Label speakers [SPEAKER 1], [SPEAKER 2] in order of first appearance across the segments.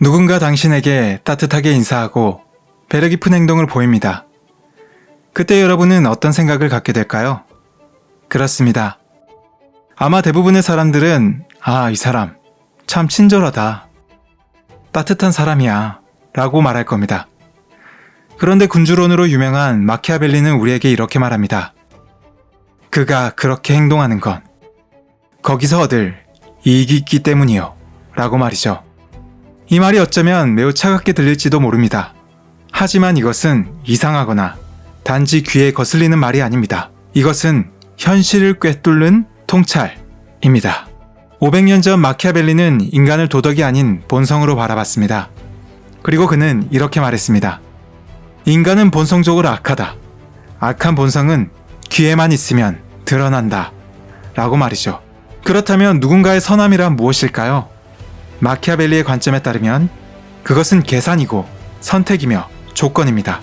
[SPEAKER 1] 누군가 당신에게 따뜻하게 인사하고 배려 깊은 행동을 보입니다. 그때 여러분은 어떤 생각을 갖게 될까요? 그렇습니다. 아마 대부분의 사람들은 아, 이 사람 참 친절하다. 따뜻한 사람이야. 라고 말할 겁니다. 그런데 군주론으로 유명한 마키아벨리는 우리에게 이렇게 말합니다. 그가 그렇게 행동하는 건 거기서 얻을 이익이 있기 때문이요. 라고 말이죠. 이 말이 어쩌면 매우 차갑게 들릴지도 모릅니다. 하지만 이것은 이상하거나 단지 귀에 거슬리는 말이 아닙니다. 이것은 현실을 꿰뚫는 통찰입니다. 500년 전 마키아벨리는 인간을 도덕이 아닌 본성으로 바라봤습니다. 그리고 그는 이렇게 말했습니다. 인간은 본성적으로 악하다. 악한 본성은 귀에만 있으면 드러난다. 라고 말이죠. 그렇다면 누군가의 선함이란 무엇일까요? 마키아벨리의 관점에 따르면 그것은 계산이고 선택이며 조건입니다.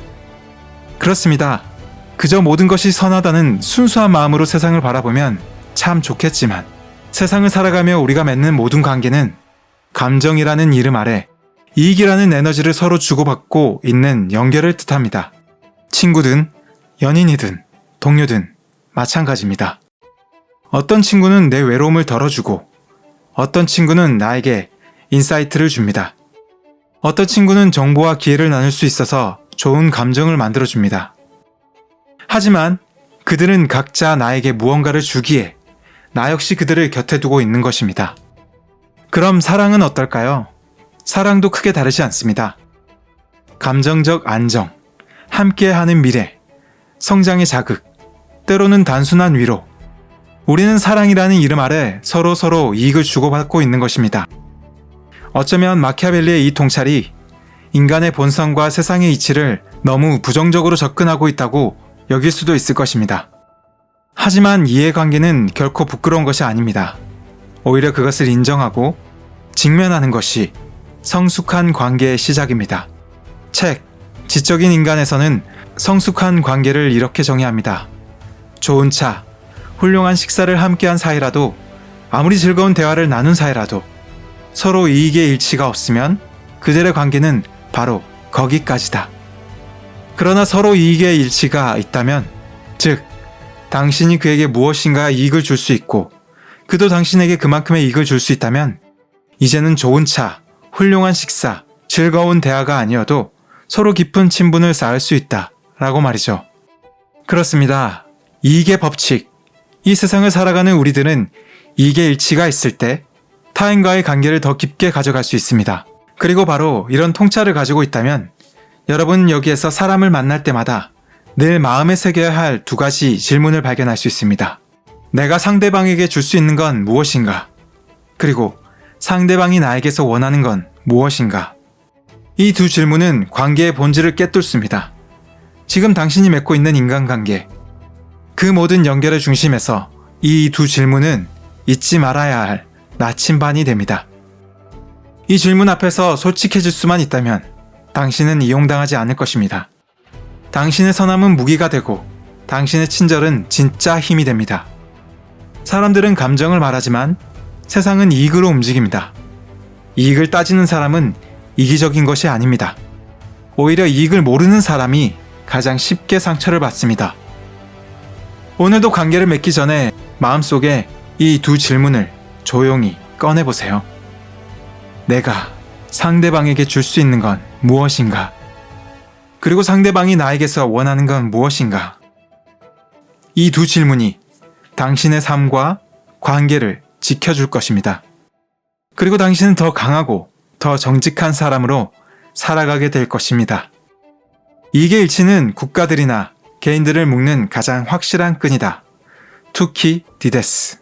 [SPEAKER 1] 그렇습니다. 그저 모든 것이 선하다는 순수한 마음으로 세상을 바라보면 참 좋겠지만 세상을 살아가며 우리가 맺는 모든 관계는 감정이라는 이름 아래 이익이라는 에너지를 서로 주고받고 있는 연결을 뜻합니다. 친구든 연인이든 동료든 마찬가지입니다. 어떤 친구는 내 외로움을 덜어주고 어떤 친구는 나에게 인사이트를 줍니다. 어떤 친구는 정보와 기회를 나눌 수 있어서 좋은 감정을 만들어줍니다. 하지만 그들은 각자 나에게 무언가를 주기에 나 역시 그들을 곁에 두고 있는 것입니다. 그럼 사랑은 어떨까요? 사랑도 크게 다르지 않습니다. 감정적 안정, 함께하는 미래, 성장의 자극, 때로는 단순한 위로. 우리는 사랑이라는 이름 아래 서로 서로 이익을 주고받고 있는 것입니다. 어쩌면 마키아벨리의 이 통찰이 인간의 본성과 세상의 이치를 너무 부정적으로 접근하고 있다고 여길 수도 있을 것입니다. 하지만 이해관계는 결코 부끄러운 것이 아닙니다. 오히려 그것을 인정하고 직면하는 것이 성숙한 관계의 시작입니다. 책, 지적인 인간에서는 성숙한 관계를 이렇게 정의합니다. 좋은 차, 훌륭한 식사를 함께한 사이라도 아무리 즐거운 대화를 나눈 사이라도 서로 이익의 일치가 없으면 그들의 관계는 바로 거기까지다. 그러나 서로 이익의 일치가 있다면, 즉, 당신이 그에게 무엇인가 이익을 줄 수 있고, 그도 당신에게 그만큼의 이익을 줄 수 있다면, 이제는 좋은 차, 훌륭한 식사, 즐거운 대화가 아니어도 서로 깊은 친분을 쌓을 수 있다. 라고 말이죠. 그렇습니다. 이익의 법칙. 이 세상을 살아가는 우리들은 이익의 일치가 있을 때 타인과의 관계를 더 깊게 가져갈 수 있습니다. 그리고 바로 이런 통찰을 가지고 있다면 여러분 여기에서 사람을 만날 때마다 늘 마음에 새겨야 할 두 가지 질문을 발견할 수 있습니다. 내가 상대방에게 줄 수 있는 건 무엇인가? 그리고 상대방이 나에게서 원하는 건 무엇인가? 이 두 질문은 관계의 본질을 꿰뚫습니다. 지금 당신이 맺고 있는 인간관계, 그 모든 연결의 중심에서 이 두 질문은 잊지 말아야 할 나침반이 됩니다. 이 질문 앞에서 솔직해질 수만 있다면 당신은 이용당하지 않을 것입니다. 당신의 선함은 무기가 되고 당신의 친절은 진짜 힘이 됩니다. 사람들은 감정을 말하지만 세상은 이익으로 움직입니다. 이익을 따지는 사람은 이기적인 것이 아닙니다. 오히려 이익을 모르는 사람이 가장 쉽게 상처를 받습니다. 오늘도 관계를 맺기 전에 마음속에 이 두 질문을 조용히 꺼내보세요. 내가 상대방에게 줄 수 있는 건 무엇인가? 그리고 상대방이 나에게서 원하는 건 무엇인가? 이 두 질문이 당신의 삶과 관계를 지켜줄 것입니다. 그리고 당신은 더 강하고 더 정직한 사람으로 살아가게 될 것입니다. 이게 일치는 국가들이나 개인들을 묶는 가장 확실한 끈이다. 투키 디데스.